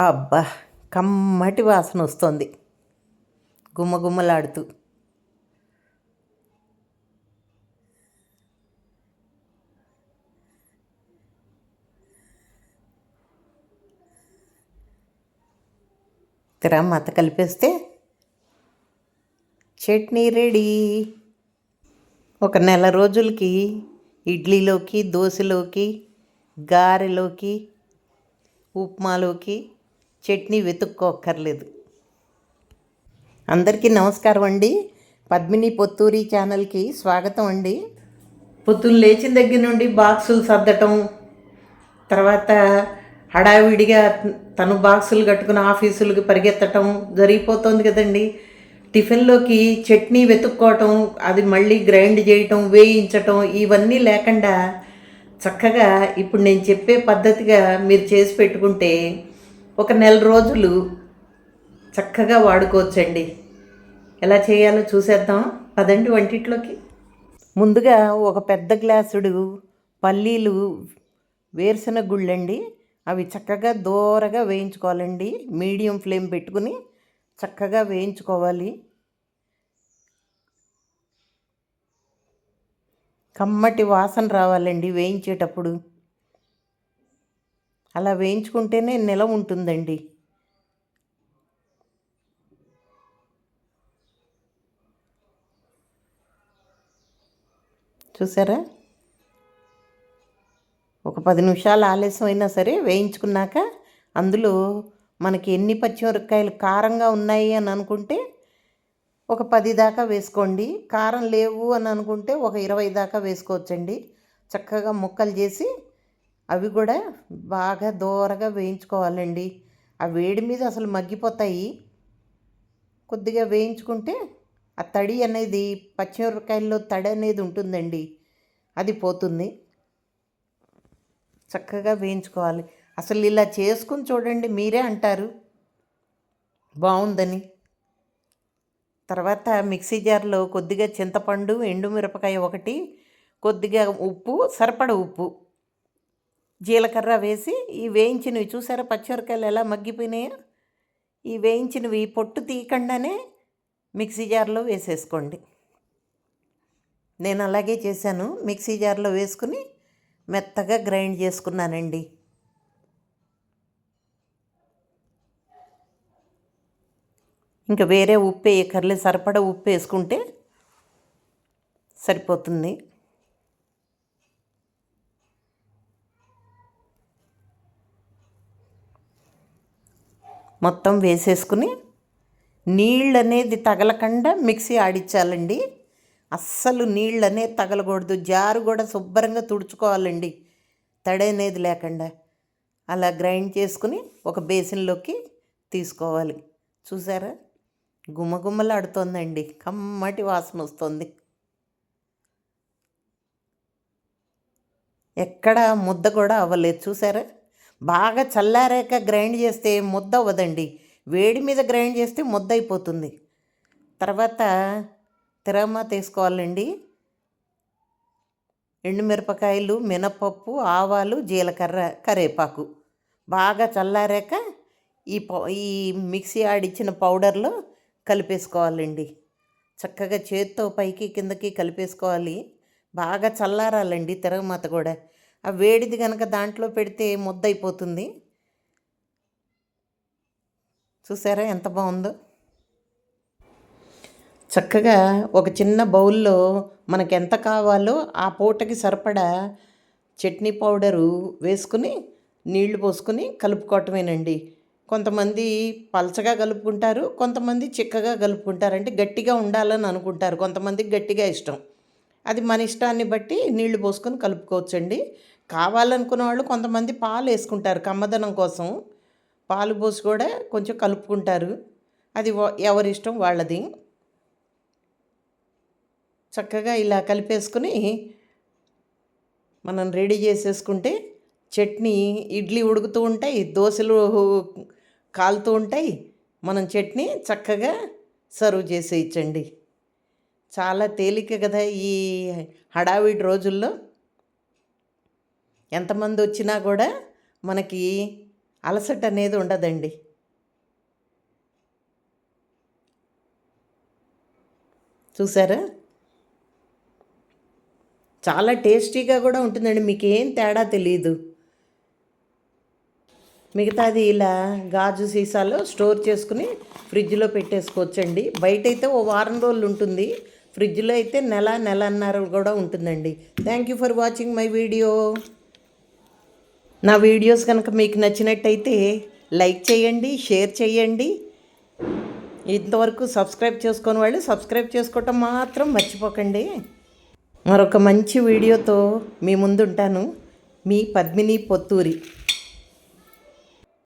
అబ్బా కమ్మటి వాసన వస్తుంది. గుమ్మగుమ్మలాడుతూ తిరా మత కలిపేస్తే చట్నీ రెడీ. ఒక నెల రోజులకి ఇడ్లీలోకి దోశలోకి గారెలోకి ఉప్మాలోకి చట్నీ వెతుక్కోక్కర్లేదు. అందరికీ నమస్కారం అండి. పద్మిని పొత్తూరి ఛానల్కి స్వాగతం అండి. పొద్దున్న లేచిన దగ్గర నుండి బాక్సులు సర్దటం తర్వాత హడావిడిగా తను బాక్సులు కట్టుకుని ఆఫీసులకి పరిగెత్తటం జరిగిపోతుంది కదండి. టిఫిన్లోకి చట్నీ వెతుక్కోవటం అది మళ్ళీ గ్రైండ్ చేయటం వేయించటం ఇవన్నీ లేకుండా చక్కగా ఇప్పుడు నేను చెప్పే పద్ధతిగా మీరు చేసి పెట్టుకుంటే ఒక నెల రోజులు చక్కగా వాడుకోవచ్చండి. ఎలా చేయాలో చూసేద్దాం. పదండి వంటిట్లోకి. ముందుగా ఒక పెద్ద గ్లాసుడు పల్లీలు వేరుశనగ గుళ్ళండి. అవి చక్కగా దూరగా వేయించుకోవాలండి. మీడియం ఫ్లేమ్ పెట్టుకుని చక్కగా వేయించుకోవాలి. కమ్మటి వాసన రావాలండి వేయించేటప్పుడు. అలా వేయించుకుంటేనే నిల ఉంటుందండి. చూసారా? ఒక పది నిమిషాలు ఆలస్యం అయినా సరే వేయించుకున్నాక అందులో మనకి ఎన్ని పచ్చిమిరపకాయలు కారంగా ఉన్నాయి అని అనుకుంటే ఒక పది దాకా వేసుకోండి. కారం లేవు అని అనుకుంటే ఒక ఇరవై దాకా వేసుకోవచ్చండి. చక్కగా ముక్కలు చేసి అవి కూడా బాగా దూరగా వేయించుకోవాలండి. ఆ వేడి మీద అసలు మగ్గిపోతాయి. కొద్దిగా వేయించుకుంటే ఆ తడి అనేది పచ్చిమిరపకాయల్లో తడి అనేది ఉంటుందండి. అది పోతుంది. చక్కగా వేయించుకోవాలి. అసలు ఇలా చేసుకుని చూడండి మీరే అంటారు. బాగుందని. తర్వాత మిక్సీ జార్లో కొద్దిగా చింతపండు ఎండుమిరపకాయ ఒకటి కొద్దిగా ఉప్పు సరిపడ ఉప్పు. జీలకర్ర వేసి ఈ వేయించినవి చూసారా? పచ్చిమిరకాయలు ఎలా మగ్గిపోయినాయో? ఈ వేయించినవి పొట్టు తీయకుండానే మిక్సీ జార్లో వేసేసుకోండి. నేను అలాగే చేశాను. మిక్సీ జార్లో వేసుకుని మెత్తగా గ్రైండ్ చేసుకున్నానండి. ఇంకా వేరే ఉప్పు వేయకర్లే సరిపడా ఉప్పు వేసుకుంటే సరిపోతుంది. మొత్తం వేసేసుకుని నీళ్ళు అనేది తగలకుండా మిక్సీ ఆడించాలండి అస్సలు నీళ్ళు అనేది తగలకూడదు. జారు కూడా శుభ్రంగా తుడుచుకోవాలండి. తడనేది లేకుండా. అలా గ్రైండ్ చేసుకుని ఒక బేసిన్లోకి తీసుకోవాలి. చూసారా? గుమ్మగుమ్మలాడుతోందండి కమ్మటి వాసన వస్తుంది. ఎక్కడ ముద్ద కూడా అవ్వలేదు. చూసారా? బాగా చల్లారాక గ్రైండ్ చేస్తే ముద్ద అవ్వదండి. వేడి మీద గ్రైండ్ చేస్తే ముద్ద అయిపోతుంది. తర్వాత తిరమ తీసుకోవాలండి. ఎండుమిరపకాయలు మినపప్పు ఆవాలు జీలకర్ర కరేపాకు. బాగా చల్లారాక ఈ ఈ మిక్సీ ఆడిచ్చిన పౌడర్లో కలిపేసుకోవాలండి. చక్కగా చేత్తో పైకి కిందకి కలిపేసుకోవాలి. బాగా చల్లారాలండి తిరగమాత కూడా. ఆ వేడిది కనుక దాంట్లో పెడితే ముద్దయిపోతుంది. చూసారా ఎంత బాగుందో? చక్కగా ఒక చిన్న బౌల్లో మనకు ఎంత కావాలో ఆ పూటకి సరిపడా చట్నీ పౌడరు వేసుకుని నీళ్ళు పోసుకుని కలుపుకోవటమేనండి. కొంతమంది పలచగా కలుపుకుంటారు కొంతమంది చిక్కగా కలుపుకుంటారు. అంటే గట్టిగా ఉండాలని అనుకుంటారు. కొంతమందికి గట్టిగా ఇష్టం. అది మన ఇష్టాన్ని బట్టి నీళ్ళు పోసుకొని కలుపుకోవచ్చండి. కావాలనుకున్న వాళ్ళు కొంతమంది పాలు వేసుకుంటారు కమ్మదనం కోసం. పాలు పోసి కూడా కొంచెం కలుపుకుంటారు. అది ఎవరి ఇష్టం వాళ్ళది. చక్కగా ఇలా కలిపేసుకుని మనం రెడీ చేసేసుకుంటే చట్నీ ఇడ్లీ ఉడుకుతూ ఉంటాయి దోశలు కాలుతూ ఉంటాయి. మనం చట్నీ చక్కగా సర్వ్ చేసేయచ్చండి. చాలా తేలిక కదా ఈ హడావిడి రోజుల్లో. ఎంతమంది వచ్చినా కూడా మనకి అలసట అనేది ఉండదండి. చూసారా? చాలా టేస్టీగా కూడా ఉంటుందండి. మీకు ఏం తేడా తెలియదు మిగతాది ఇలా గాజు సీసాలో స్టోర్ చేసుకుని ఫ్రిడ్జ్లో పెట్టేసుకోవచ్చండి. బయట అయితే ఓ వారం రోజులు ఉంటుంది. ఫ్రిడ్జ్లో అయితే నెల నెలన్నర కూడా ఉంటుందండి. Thank you for watching my video నా వీడియోస్ కనుక మీకు నచ్చినట్టయితే లైక్ చేయండి షేర్ చేయండి. ఇంతవరకు సబ్స్క్రైబ్ చేసుకొని వాళ్ళు సబ్స్క్రైబ్ చేసుకోవటం మాత్రం మర్చిపోకండి. మరొక మంచి వీడియోతో మీ ముందుంటాను. మీ పద్మిని పొత్తూరి.